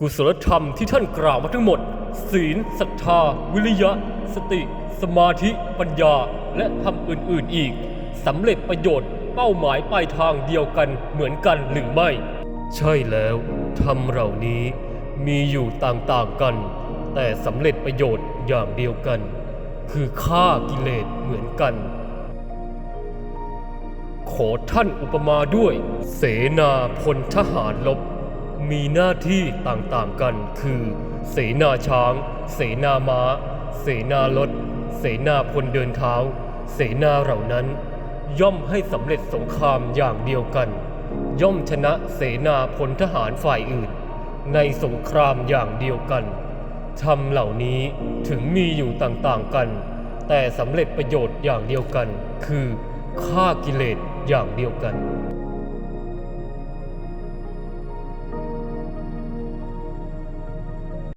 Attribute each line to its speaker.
Speaker 1: กุศลธรรมที่ท่านกล่าวมาทั้งหมด ศีลศรัทธา วิริยะ สติ สมาธิ ปัญญา และธรรมอื่น ๆ อีกสำเร็จประโยชน์เป้าหมายปลายทางเดียวกันเหมือนกันหรือไม่ ใช่แล้วธรรมเหล่านี้มีอยู่ต่างๆกัน แต่สำเร็จประโยชน์อย่างเดียวกัน คือฆ่ากิเลสเหมือนกัน ขอท่านอุปมาด้วย เสนาพลทหารลบ มีหน้าที่ต่างๆกันคือ เสนาช้าง เสนาม้า เสนารถ เสนาพลเดินเท้า เสนาเหล่านั้น ย่อมให้สำเร็จสงครามอย่างเดียวกัน ย่อมชนะเสนาพลทหารฝ่ายอื่น ในสงครามอย่างเดียวกันธรรมเหล่านี้ถึงมีอยู่ต่างๆกัน แต่สำเร็จประโยชน์อย่างเดียวกัน คือฆ่ากิเลสอย่างเดียวกัน